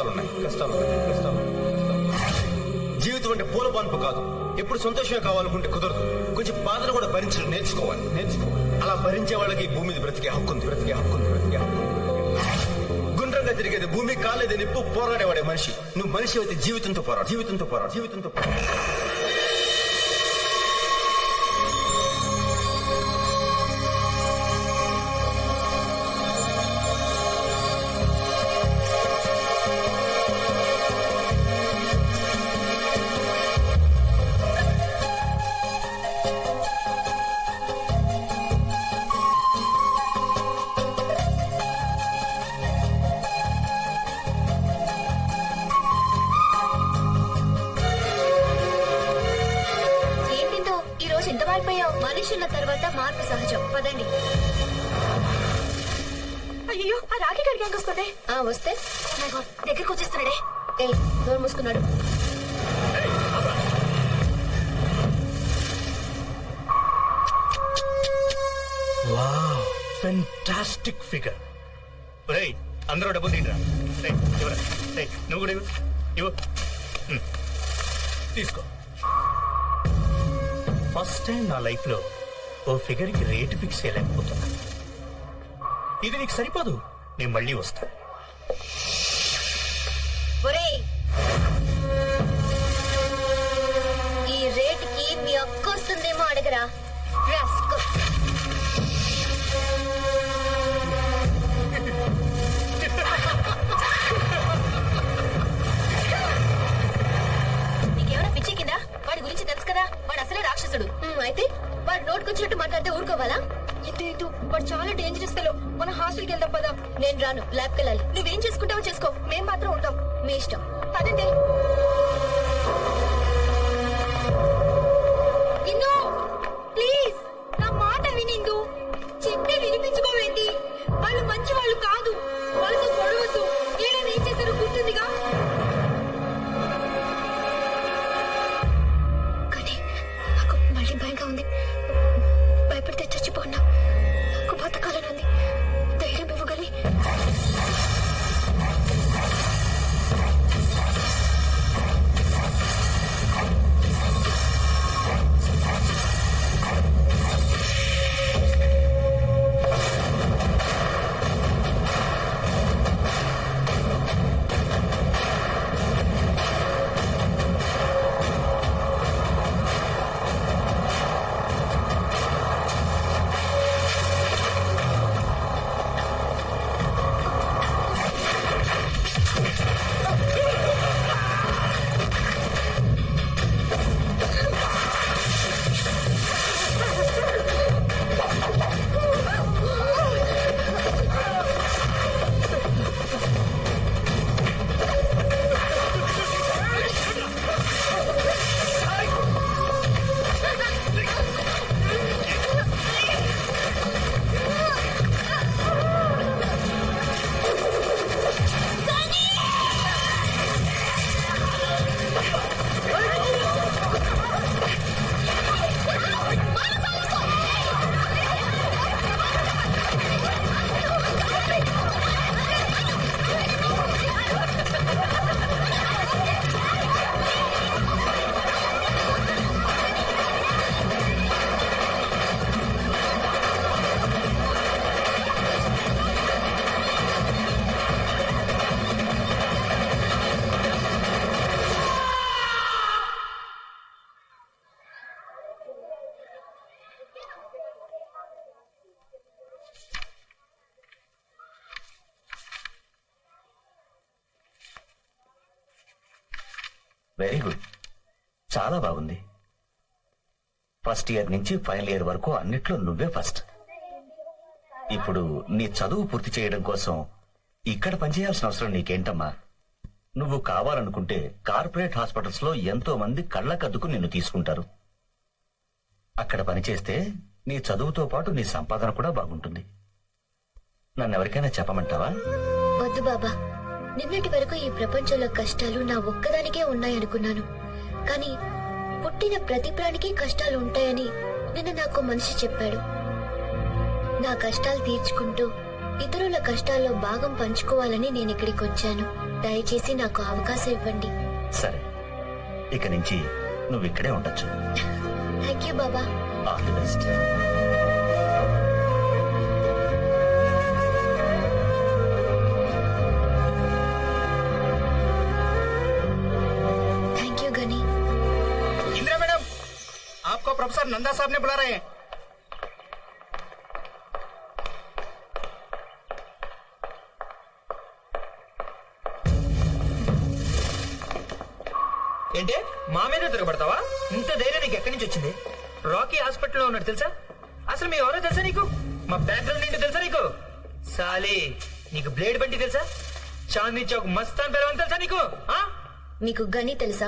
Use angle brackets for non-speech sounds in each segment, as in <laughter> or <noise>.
కష్టాలు ఉన్నాయి కష్టాలు ఉన్నాయి కష్టాలు జీవితం అంటే పూల పంపు కాదు. ఎప్పుడు సంతోషమే కావాలనుకుంటే కుదరదు. కొంచెం బాధలు కూడా భరించడం నేర్చుకోవాలి నేర్చుకోవాలి. అలా భరించే వాళ్ళకి భూమి మీద బ్రతికే హక్కు ఉంది బ్రతికే హక్కు ఉంది బ్రతికే హక్కు గుండ్రంగా తిరిగేది భూమి కాలేదని నిప్పు పోరాడేవాడే మనిషి. నువ్వు మనిషి అయితే జీవితంతో పోరాడు జీవితంతో పోరాడు జీవితంతో పోరాడు. ఈ మనుషుల తర్వాత మార్పు సహజం. పదండి. అయ్యో ఆ రాఖీ గడికి వస్తుంది. ఆ వస్తే. దగ్గరకు వచ్చేస్తున్నాడే. ఏ నోరు మూసుకున్నాడు. వావ్ ఫెంటాస్టిక్ ఫిగర్ రేయ్ అందరూ డబ్బులు తింటరా రేయ్ రేయ్ నువ్వు కూడా ఇవ్వు. ఇవ్వు. తీసుకో. ఫస్ట్ టైం నా లైఫ్లో ఓ ఫిగర్కి రేటు ఫిక్స్ చేయలేకపోతున్నా. ఇది నీకు సరిపోదు నేను మళ్ళీ వస్తాను వాడు చాలా డేంజరస్ ఫెలో మన హాస్టల్కి వెళ్దాం పదా. నేను రాను ల్యాబ్కి వెళ్ళాలి. నువ్వేం చేసుకుంటావో చేసుకో. మేం మాత్రం ఉంటాం. మీ ఇష్టం. పదండి. వెరీ గుడ్ చాలా బాగుంది. ఫస్ట్ ఇయర్ నుంచి ఫైనల్ ఇయర్ వరకు అన్నిట్లో నువ్వే ఫస్ట్ ఇప్పుడు నీ చదువు పూర్తి చేయడం కోసం ఇక్కడ పనిచేయాల్సిన అవసరం నీకేంటమ్మా? నువ్వు కావాలనుకుంటే కార్పొరేట్ హాస్పిటల్స్లో ఎంతో మంది కళ్ళకద్దుకు నిన్ను తీసుకుంటారు. అక్కడ పనిచేస్తే నీ చదువుతో పాటు నీ సంపాదన కూడా బాగుంటుంది. నన్ను ఎవరికైనా చెప్పమంటావా? వద్దు బాబా. నిన్నటి వరకు ఈ ప్రపంచంలో కష్టాలు నా ఒక్కదానికే ఉన్నాయనుకున్నాను. కానీ పుట్టిన ప్రతి ప్రాణికి కష్టాలు ఉంటాయని నిన్న నాకు మనిషి చెప్పాడు. నా కష్టాలు తీర్చుకుంటూ ఇతరుల కష్టాల్లో భాగం పంచుకోవాలని నేను ఇక్కడికి వచ్చాను. దయచేసి నాకు అవకాశం ఇవ్వండి. సరే. ఇక నుంచి నువ్వు ఇక్కడే ఉండొచ్చు. Thank you Baba all the best professor Nanda साहब ने बुला रहे हैं ఏంటి మా మీద తిరగబడతావా ఇంత ధైర్యం నీకు ఎక్కడి నుంచి వచ్చింది రాకీ హాస్పిటల్లో ఉన్నాడు తెలుసా అసలు మీ ఎవరో తెలుసా నీకు మా బ్యాక్గ్రౌండ్ ఏంటో తెలుసా నీకు సాలి నీకు బ్లేడ్ బండి తెలుసా చాందీ చౌక్ మస్తాన్ పేరు తెలుసా నీకు ఆ? మీకు గని తెలుసా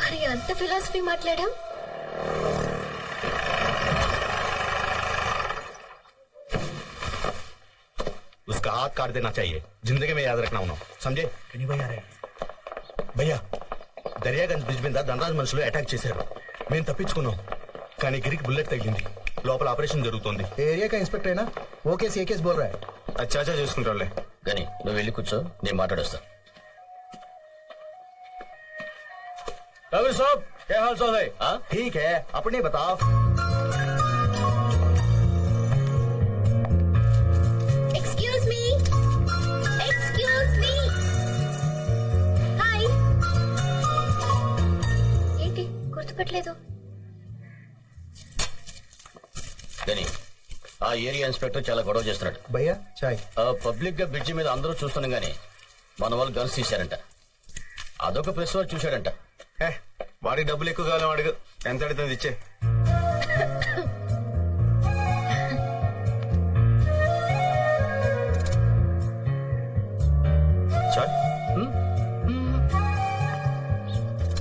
మరి అంత ఫిలాసఫీ మాట్లాడా उसका हाथ काट देना चाहिए जिंदगी में याद रखना उन्हों समझे కని భయ్యా రే భయ్యా దర్యాగంజ్ బ్రిడ్జ్ మీద ధనరాజ్ మనుషులు అటాక్ చేశారు మేము తప్పించుకున్నాం కానీ గిరికి బుల్లెట్ తగిలింది లోపల ఆపరేషన్ జరుగుతోంది एरिया का इंस्पेक्टर है ना वो केस ये केस बोल रहा है అచ్చాచా చేసుకుంటారులే గని నువ్వు వెళ్ళి కూర్చో నేను మాట్లాడొస్తా रवि साहब क्या हाल चाल है हाँ? ठीक है अपने बताओ excuse me excuse me hi ఏంటి గుర్తుపట్టలేదు గని ఆ ఏరియా ఇన్స్పెక్టర్ చాలా గొడవ చేస్తున్నాడు भैया चाय పబ్లిక్ గా బ్రిడ్జి మీద అందరూ చూస్తున్నాం గానీ మన వాళ్ళు గన్స్ తీశారంట అదొక ప్రెస్ వాడు చూశాడంట ఏ, వాడికి డబ్బులు ఎక్కువ కావాలి అడుగు ఎంత అడుగుతుంది ఇచ్చే? చాయ్.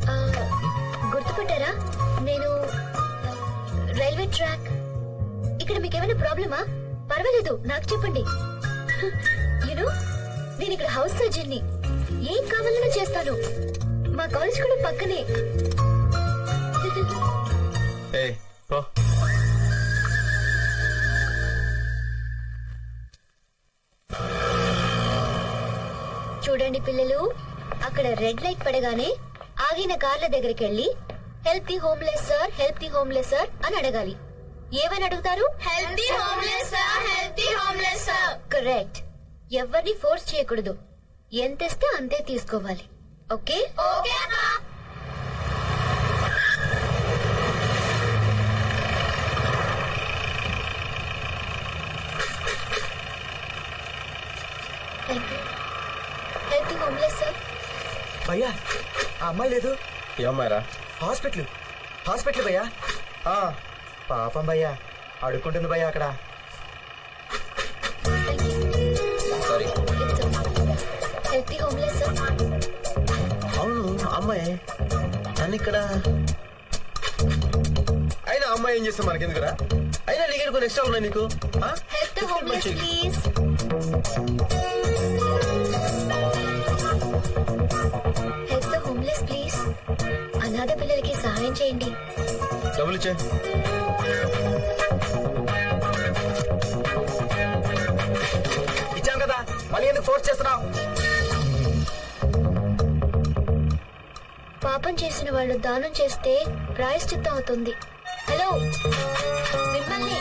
ఆ, గుర్తుపట్టారా? నేను రైల్వే ట్రాక్. ఇక్కడ మీకు ఏమైనా ప్రాబ్లమా? పర్వాలేదు నాకు చెప్పండి. <laughs> యూనో నేను ఇక్కడ హౌస్ సర్జన్ని ఏం కావాలన్నా చేస్తాను. మా కాలేజ్ కూడా పక్కనే. ఏ పో. చూడండి పిల్లలు అక్కడ రెడ్ లైట్ పడగానే ఆగిన కార్ల దగ్గరికి వెళ్ళి help the homeless sir help the homeless sir అని అడగాలి. ఏమని అడుగుతారు? Help the homeless sir help the homeless sir correct ఎవరిని ఫోర్స్ చేయకూడదు. ఎంత ఇస్తే అంతే తీసుకోవాలి. ఓకే? భయ్యా ఆ అమ్మాయి లేదు. ఏమ్మారా హాస్పిటల్. హాస్పిటల్ భయ్యా. ఆ, పాపం భయ్యా. అడుక్కుంటుంది భయ్యా అక్కడ. అమ్మాయి? నన్ను ఇక్కడ? అయినా అమ్మాయి ఏం చేస్తాం మనకెందుకురా? అయినా నీకు కొన్ని ఇష్టం ఉన్నాయి నీకు? అనాథ పిల్లలకి సహాయం చేయండి. డబ్బులు ఇచ్చే. ఇచ్చాం కదా. మళ్ళీ ఎందుకు ఫోర్స్ చేస్తున్నావు? పాపం చేసిన వాళ్ళు దానం చేస్తే ప్రాయశ్చిత్తం అవుతుంది. హలో? మిమ్మల్ని?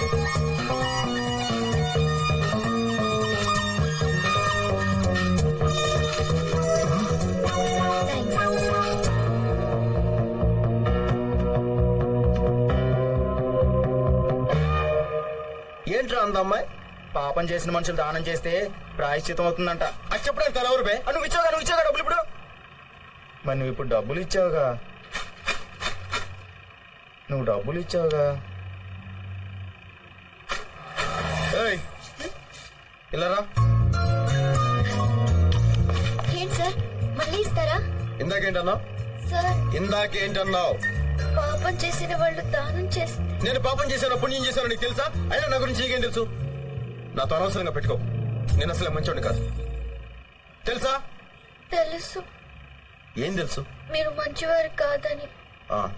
ఏంట్రా అందమ్మాయి? పాపం చేసిన మనుషులు దానం చేస్తే ప్రాయశ్చితం అవుతుందంట. అది చెప్పడానికి తల ఎవరు బే నువ్వు ఇచ్చావు నువ్వు ఇచ్చావు డబ్బులు ఇప్పుడు? మరి నువ్వు ఇప్పుడు డబ్బులు ఇచ్చావుగా. నువ్వు డబ్బులు ఇచ్చావుగా. ఏయ్, ఇలా రా. ఏంటి సార్? మళ్ళీ ఇస్తారా? ఇందాకేంటన్నావు? సార్. ఇందాకేంటన్నావు? పాప చేసిన వాళ్ళు దానం చేస్తే నేను పాపం చేశాను పుణ్యం చేశాను నీకు తెలుసా? అయినా నా గురించి నీకేం తెలుసు? నాతో అనవసరంగా పెట్టుకో. నేను అసలు మంచోడిని కాదు. తెలుసా? తెలుసు. ఏం తెలుసు? మీరు మంచివారు కాదని. ఆ.